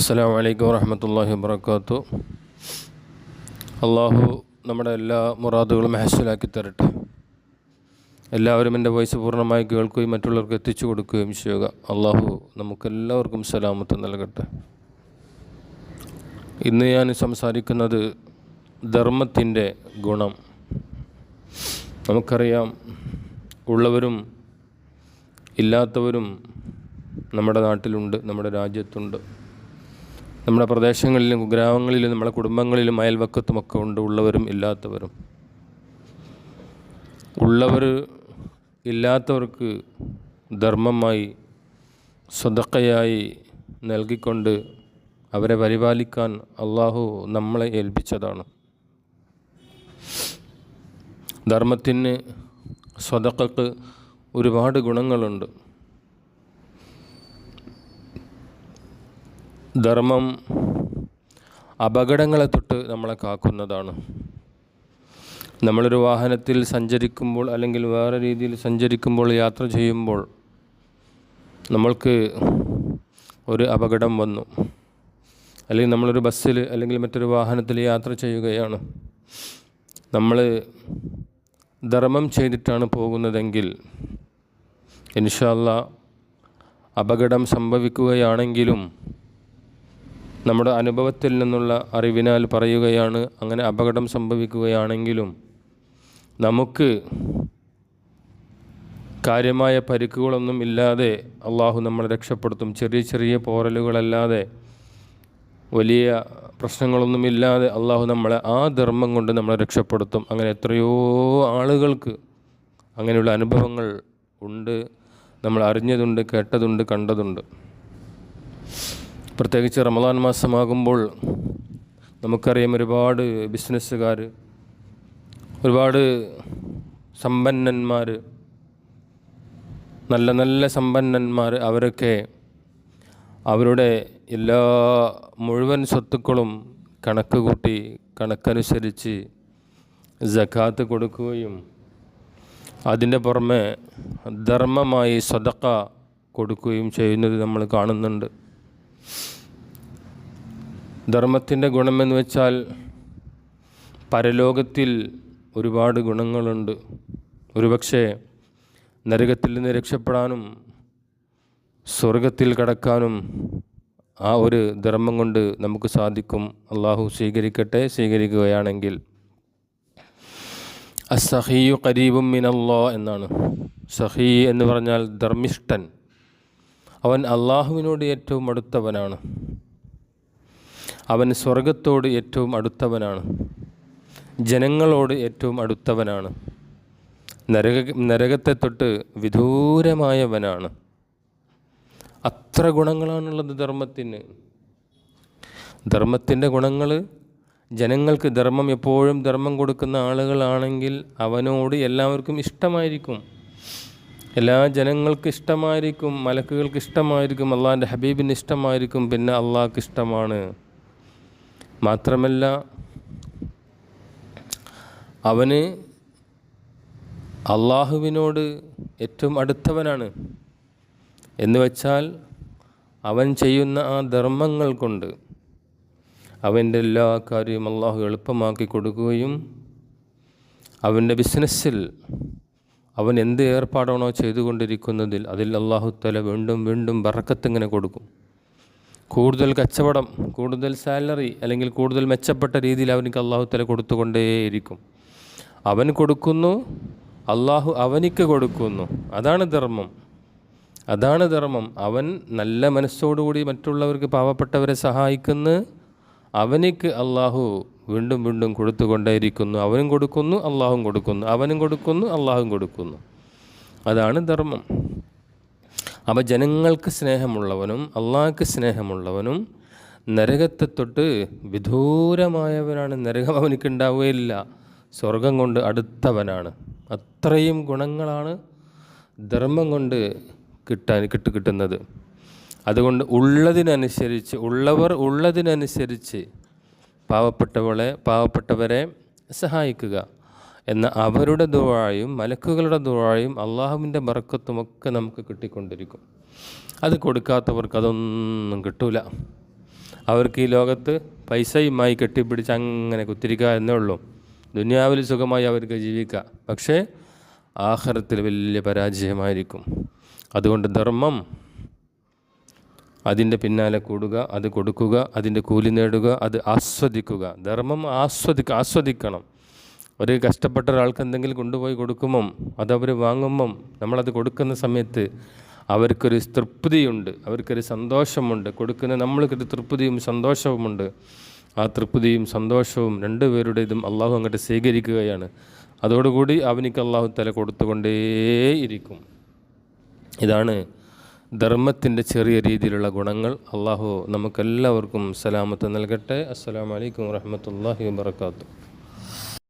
അസ്സാം വലൈക്കും വറഹമത്തല്ലാഹി വാബർക്കാത്തു അള്ളാഹു നമ്മുടെ എല്ലാ മുറാദുകളും ഹാസിലാക്കി തരട്ടെ. എല്ലാവരും എന്റെ വോയിസ് പൂർണമായി കേൾക്കുകയും മറ്റുള്ളവർക്ക് എത്തിച്ചു കൊടുക്കുകയും ചെയ്യുക. അള്ളാഹു നമുക്കെല്ലാവർക്കും സലാമത്ത് നൽകട്ടെ. ഇന്ന് ഞാൻ സംസാരിക്കുന്നത് ധർമ്മത്തിന്റെ ഗുണം. നമുക്കറിയാം ഉള്ളവരും ഇല്ലാത്തവരും നമ്മുടെ നാട്ടിലുണ്ട് നമ്മുടെ രാജ്യത്തുണ്ട്. നമ്മുടെ പ്രദേശങ്ങളിലും ഗ്രാമങ്ങളിലും നമ്മുടെ കുടുംബങ്ങളിലും അയൽവക്കത്തുമൊക്കെ ഉണ്ട് ഉള്ളവരും ഇല്ലാത്തവരും. ഉള്ളവർ ഇല്ലാത്തവർക്ക് ധർമ്മമായി സ്വതക്കയായി നൽകിക്കൊണ്ട് അവരെ പരിപാലിക്കാൻ അള്ളാഹു നമ്മളെ ഏൽപ്പിച്ചതാണ്. ധർമ്മത്തിന് സ്വതക്കക്ക് ഒരുപാട് ഗുണങ്ങളുണ്ട്. ധർമ്മം അപകടങ്ങളെ തൊട്ട് നമ്മളെ കാക്കുന്നതാണ്. നമ്മളൊരു വാഹനത്തിൽ സഞ്ചരിക്കുമ്പോൾ അല്ലെങ്കിൽ വേറെ രീതിയിൽ സഞ്ചരിക്കുമ്പോൾ യാത്ര ചെയ്യുമ്പോൾ നമ്മൾക്ക് ഒരു അപകടം വന്നു. അല്ലെങ്കിൽ നമ്മളൊരു ബസ്സിൽ അല്ലെങ്കിൽ മറ്റൊരു വാഹനത്തിൽ യാത്ര ചെയ്യുകയാണ്. നമ്മൾ ധർമ്മം ചെയ്തിട്ടാണ് പോകുന്നതെങ്കിൽ ഇൻഷാല്ല അപകടം സംഭവിക്കുകയാണെങ്കിലും നമ്മുടെ അനുഭവത്തിൽ നിന്നുള്ള അറിവിനാൽ പറയുകയാണ് അങ്ങനെ അപകടം സംഭവിക്കുകയാണെങ്കിലും നമുക്ക് കാര്യമായ പരിക്കുകളൊന്നും ഇല്ലാതെ അള്ളാഹു നമ്മളെ രക്ഷപ്പെടുത്തും. ചെറിയ ചെറിയ പോറലുകളല്ലാതെ വലിയ പ്രശ്നങ്ങളൊന്നും ഇല്ലാതെ അള്ളാഹു നമ്മളെ ആ ധർമ്മം കൊണ്ട് നമ്മളെ രക്ഷപ്പെടുത്തും. അങ്ങനെ എത്രയോ ആളുകൾക്ക് അങ്ങനെയുള്ള അനുഭവങ്ങൾ ഉണ്ട്. നമ്മൾ അറിഞ്ഞതുണ്ട് കേട്ടതുണ്ട് കണ്ടതുണ്ട്. പ്രത്യേകിച്ച് റമദാൻ മാസമാകുമ്പോൾ നമുക്കറിയാം ഒരുപാട് ബിസിനസ്സുകാർ ഒരുപാട് സമ്പന്നന്മാർ നല്ല നല്ല സമ്പന്നന്മാർ അവരൊക്കെ അവരുടെ എല്ലാ മുഴുവൻ സ്വത്തുക്കളും കണക്ക് കൂട്ടി കണക്കനുസരിച്ച് ജക്കാത്ത് കൊടുക്കുകയും അതിന്റെ പുറമെ ധർമ്മമായി സ്വതക്ക കൊടുക്കുകയും ചെയ്യുന്നത് നമ്മൾ കാണുന്നുണ്ട്. ധർമ്മത്തിന്റെ ഗുണമെന്ന് വെച്ചാൽ പരലോകത്തിൽ ഒരുപാട് ഗുണങ്ങളുണ്ട്. ഒരുപക്ഷെ നരകത്തിൽ നിന്ന് രക്ഷപ്പെടാനും സ്വർഗത്തിൽ കടക്കാനും ആ ഒരു ധർമ്മം കൊണ്ട് നമുക്ക് സാധിക്കും. അള്ളാഹു സ്വീകരിക്കട്ടെ സ്വീകരിക്കുകയാണെങ്കിൽ. അസഹിയു കരീബും മിനല്ലോ എന്നാണ്. സഹി എന്ന് പറഞ്ഞാൽ ധർമ്മിഷ്ഠൻ. അവൻ അള്ളാഹുവിനോട് ഏറ്റവും അടുത്തവനാണ്. അവൻ സ്വർഗത്തോട് ഏറ്റവും അടുത്തവനാണ്. ജനങ്ങളോട് ഏറ്റവും അടുത്തവനാണ്. നരക നരകത്തെ തൊട്ട് വിദൂരമായവനാണ്. അത്ര ഗുണങ്ങളാണുള്ളത് ധർമ്മത്തിന്. ധർമ്മത്തിന്റെ ഗുണങ്ങൾ ജനങ്ങൾക്ക് ധർമ്മം എപ്പോഴും ധർമ്മം കൊടുക്കുന്ന ആളുകളാണെങ്കിൽ അവനോട് എല്ലാവർക്കും ഇഷ്ടമായിരിക്കും. എല്ലാ ജനങ്ങൾക്ക് ഇഷ്ടമായിരിക്കും മലക്കുകൾക്ക് ഇഷ്ടമായിരിക്കും അള്ളാഹിന്റെ ഹബീബിന് ഇഷ്ടമായിരിക്കും പിന്നെ അള്ളാഹ്ക്ക് ഇഷ്ടമാണ്. മാത്രമല്ല അവന് അള്ളാഹുവിനോട് ഏറ്റവും അടുത്തവനാണ്. എന്ന് വെച്ചാൽ അവൻ ചെയ്യുന്ന ആ ധർമ്മങ്ങൾ കൊണ്ട് അവന്റെ എല്ലാ കാര്യവും അള്ളാഹു എളുപ്പമാക്കി കൊടുക്കുകയും അവന്റെ ബിസിനസ്സിൽ അവൻ എന്ത് ഏർപ്പാടാണോ ചെയ്തുകൊണ്ടിരിക്കുന്നതിൽ അതിൽ അള്ളാഹുത്തല തല വീണ്ടും വീണ്ടും ബറക്കത്തിങ്ങനെ കൊടുക്കും. കൂടുതൽ കച്ചവടം കൂടുതൽ സാലറി അല്ലെങ്കിൽ കൂടുതൽ മെച്ചപ്പെട്ട രീതിയിൽ അവനിക്ക് അള്ളാഹുത്തല തല കൊടുത്തുകൊണ്ടേയിരിക്കും. അവൻ കൊടുക്കുന്നു അള്ളാഹു അവനിക്ക് കൊടുക്കുന്നു. അതാണ് ധർമ്മം. അതാണ് ധർമ്മം. അവൻ നല്ല മനസ്സോടുകൂടി മറ്റുള്ളവർക്ക് പാവപ്പെട്ടവരെ സഹായിക്കുന്നു. അവനിക്ക് അള്ളാഹു വീണ്ടും വീണ്ടും കൊടുത്തുകൊണ്ടേയിരിക്കുന്നു അവനും കൊടുക്കുന്നു അള്ളാഹും കൊടുക്കുന്നു. അവനും കൊടുക്കുന്നു അള്ളാഹും കൊടുക്കുന്നു. അതാണ് ധർമ്മം. അപ്പോൾ ജനങ്ങൾക്ക് സ്നേഹമുള്ളവനും അള്ളാഹ്ക്ക് സ്നേഹമുള്ളവനും നരകത്തെ തൊട്ട് വിദൂരമായവനാണ്. നരകം അവനിക്ക് ഉണ്ടാവുകയില്ല. സ്വർഗം കൊണ്ട് അടുത്തവനാണ്. അത്രയും ഗുണങ്ങളാണ് ധർമ്മം കൊണ്ട് കിട്ടാൻ കിട്ടു കിട്ടുന്നത്. അതുകൊണ്ട് ഉള്ളതിനനുസരിച്ച് ഉള്ളവർ ഉള്ളതിനനുസരിച്ച് പാവപ്പെട്ടവളെ പാവപ്പെട്ടവരെ സഹായിക്കുക എന്ന അവരുടെ ദുവായും മലക്കുകളുടെ ദുവായും അള്ളാഹുവിന്റെ ബറക്കത്തുമൊക്കെ നമുക്ക് കിട്ടിക്കൊണ്ടിരിക്കും. അത് കൊടുക്കാത്തവർക്ക് അതൊന്നും കിട്ടൂല. അവർക്ക് ഈ ലോകത്ത് പൈസയുമായി കെട്ടിപ്പിടിച്ച് അങ്ങനെ കുത്തിരിക്കുക എന്നേ ഉള്ളൂ. ദുനിയാവിൽ സുഖമായി അവർക്ക് ജീവിക്കുക പക്ഷേ ആഹാരത്തിൽ വലിയ പരാജയമായിരിക്കും. അതുകൊണ്ട് ധർമ്മം അതിന്റെ പിന്നാലെ കൂടുക അത് കൊടുക്കുക അതിന്റെ കൂലി നേടുക അത് ആസ്വദിക്കുക. ധർമ്മം ആസ്വദി ആസ്വദിക്കണം. ഒരു കഷ്ടപ്പെട്ട ഒരാൾക്ക് എന്തെങ്കിലും കൊണ്ടുപോയി കൊടുക്കുമ്പം അതവർ വാങ്ങുമ്പം നമ്മളത് കൊടുക്കുന്ന സമയത്ത് അവർക്കൊരു തൃപ്തിയുണ്ട് അവർക്കൊരു സന്തോഷമുണ്ട്. കൊടുക്കുന്ന നമ്മൾക്കൊരു തൃപ്തിയും സന്തോഷവുമുണ്ട്. ആ തൃപ്തിയും സന്തോഷവും രണ്ടുപേരുടേതും അള്ളാഹു അങ്ങോട്ട് സ്വീകരിക്കുകയാണ്. അതോടുകൂടി അവനിക്ക് അള്ളാഹു തല കൊടുത്തുകൊണ്ടേയിരിക്കും. ഇതാണ് ധർമ്മത്തിന്റെ ചെറിയ രീതിയിലുള്ള ഗുണങ്ങൾ അള്ളാഹു നമുക്കെല്ലാവർക്കും സലാമത്ത് നൽകട്ടെ. അസ്സാം വലൈക്കും വാഹമത്തല്ലാഹി വാത്തു